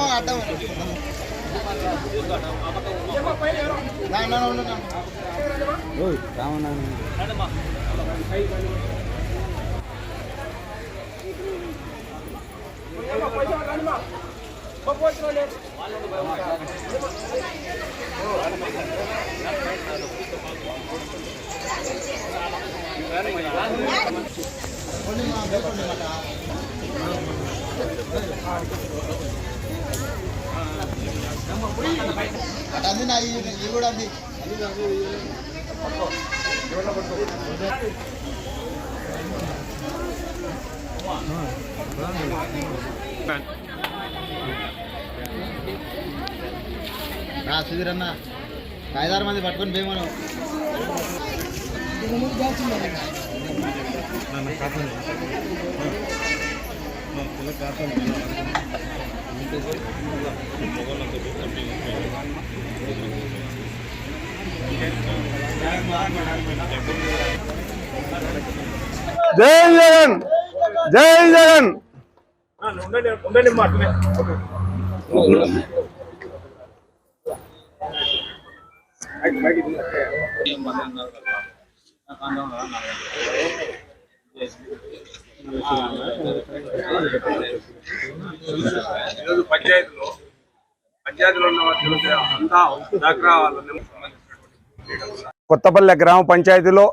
రామమ్మ అడ్డం నా, నా, నా, నా. అటు అది నా ఇవి కూడా అంది రా సుధీరన్న. ఐదారు మంది పట్టుకొని పోయి మనం. కాపాడు. కాపాడు. జై జగన్! జై జగన్! ఈరోజు పంచాయతీలో పంచాయతీలో ఉన్న వాళ్ళు అంతా దాకా వాళ్ళని కొత్తపల్లె గ్రామ పంచాయతీలో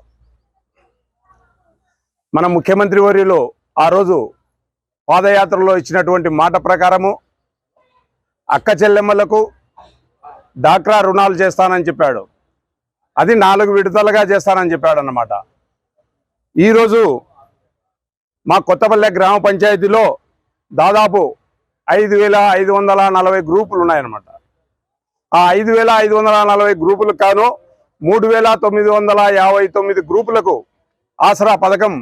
మన ముఖ్యమంత్రి వర్యులు ఆ రోజు పాదయాత్రలో ఇచ్చినటువంటి మాట ప్రకారము అక్క చెల్లెమ్మలకు డాక్రా రుణాలు చేస్తానని చెప్పాడు. అది నాలుగు విడతలుగా చేస్తానని చెప్పాడు అన్నమాట ఈరోజు మా కొత్తపల్లె గ్రామ పంచాయతీలో దాదాపు ఐదు వేల ఐదు వందల నలభై గ్రూపులు ఉన్నాయన్నమాట. ఆ ఐదు వేల ఐదు వందల నలభై గ్రూపులకు కాను మూడు వేల తొమ్మిది వందల యాభై తొమ్మిది గ్రూపులకు ఆసరా పథకం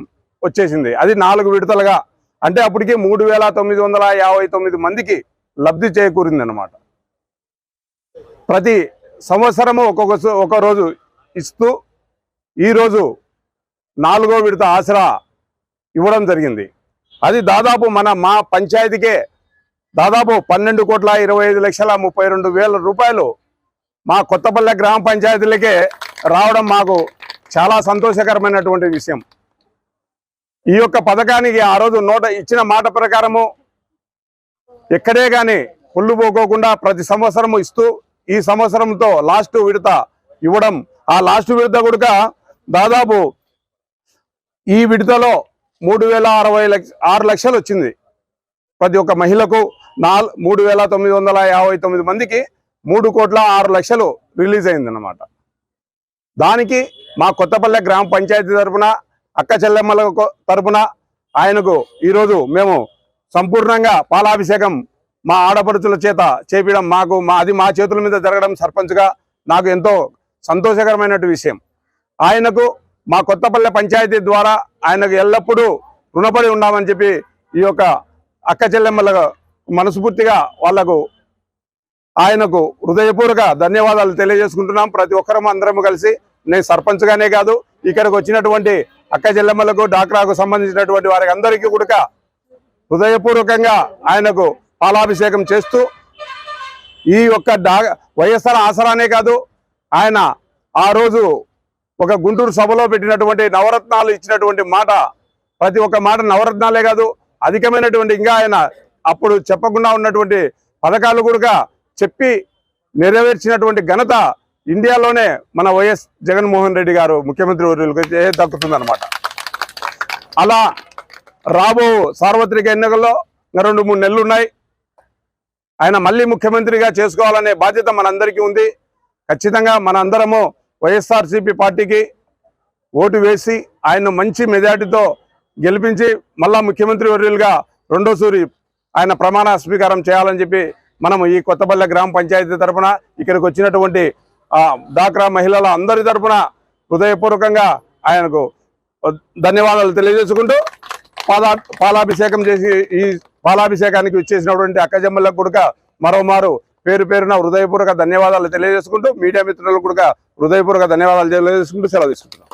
వచ్చేసింది. అది నాలుగు విడతలుగా అంటే అప్పటికి మూడు వేల తొమ్మిది వందల యాభై తొమ్మిది మందికి లబ్ధి చేకూరింది అనమాట ప్రతి సంవత్సరము ఒక్కొక్క ఒక రోజు ఇస్తూ ఈరోజు నాలుగో విడత ఆసరా ఇవ్వడం జరిగింది. అది దాదాపు మన మా పంచాయతీకే దాదాపు పన్నెండు కోట్ల ఇరవై ఐదు లక్షల ముప్పై రెండు వేల రూపాయలు మా కొత్తపల్లె గ్రామ పంచాయతీలకే రావడం మాకు చాలా సంతోషకరమైనటువంటి విషయం. ఈ యొక్క పథకానికి ఆ రోజు నోట ఇచ్చిన మాట ప్రకారము ఎక్కడే కానీ పుల్లు పోకోకుండా ప్రతి సంవత్సరము ఇస్తూ ఈ సంవత్సరంతో లాస్ట్ విడత ఇవ్వడం. ఆ లాస్ట్ విడత కూడా దాదాపు ఈ విడతలో మూడు వేల అరవై లక్ష ఆరు లక్షలు వచ్చింది. ప్రతి ఒక్క మహిళకు నాలుగు మూడు వేల తొమ్మిది వందల యాభై తొమ్మిది మందికి మూడు కోట్ల ఆరు లక్షలు రిలీజ్ అయింది అన్నమాట దానికి మా కొత్తపల్లె గ్రామ పంచాయతీ తరఫున అక్క చెల్లెమ్మల తరఫున ఆయనకు ఈరోజు మేము సంపూర్ణంగా పాలాభిషేకం మా ఆడపడుచుల చేత చేపించడం మాకు మా అది మా చేతుల మీద జరగడం సర్పంచ్గా నాకు ఎంతో సంతోషకరమైనటువంటి విషయం. ఆయనకు మా కొత్తపల్లె పంచాయతీ ద్వారా ఆయనకు ఎల్లప్పుడూ రుణపడి ఉన్నామని చెప్పి ఈ యొక్క అక్క మనస్ఫూర్తిగా వాళ్ళకు ఆయనకు హృదయపూర్వక ధన్యవాదాలు తెలియజేసుకుంటున్నాం. ప్రతి ఒక్కరము అందరం కలిసి నేను సర్పంచ్గానే కాదు ఇక్కడికి వచ్చినటువంటి అక్క చెల్లెమ్మలకు డాక్రాకు సంబంధించినటువంటి వారికి అందరికీ కూడా హృదయపూర్వకంగా ఆయనకు పాలాభిషేకం చేస్తూ ఈ యొక్క డా వైఎస్ఆర్ ఆసరానే కాదు ఆయన ఆ రోజు ఒక గుంటూరు సభలో పెట్టినటువంటి నవరత్నాలు ఇచ్చినటువంటి మాట ప్రతి ఒక్క మాట నవరత్నాలే కాదు అధికమైనటువంటి ఇంకా ఆయన అప్పుడు చెప్పకుండా ఉన్నటువంటి పథకాలు కూడా చెప్పి నెరవేర్చినటువంటి ఘనత ఇండియాలోనే మన వైఎస్ జగన్మోహన్ రెడ్డి గారు ముఖ్యమంత్రి వర్యులకు దక్కుతుందన్నమాట. అలా రాబో సార్వత్రిక ఎన్నికల్లో రెండు మూడు నెలలు ఉన్నాయి. ఆయన మళ్ళీ ముఖ్యమంత్రిగా చేసుకోవాలనే బాధ్యత మనందరికీ ఉంది. ఖచ్చితంగా మనందరము వైఎస్ఆర్సీపీ పార్టీకి ఓటు వేసి ఆయన మంచి మెజార్టీతో గెలిపించి మళ్ళా ముఖ్యమంత్రి వర్యులుగా రెండోసూరి ఆయన ప్రమాణ స్వీకారం చేయాలని చెప్పి మనం ఈ కొత్తపల్లె గ్రామ పంచాయతీ తరఫున ఇక్కడికి వచ్చినటువంటి డాక్రా మహిళల అందరి తరఫున హృదయపూర్వకంగా ఆయనకు ధన్యవాదాలు తెలియజేసుకుంటూ పాలా పాలాభిషేకం చేసి ఈ పాలాభిషేకానికి ఇచ్చేసినటువంటి అక్కజమ్మలకు కూడా మరోమారు పేరు పేరున హృదయపూర్వక ధన్యవాదాలు తెలియజేసుకుంటూ మీడియా మిత్రులకు కూడా హృదయపూర్వక ధన్యవాదాలు తెలియజేసుకుంటూ సెలవు తీసుకుంటున్నాం.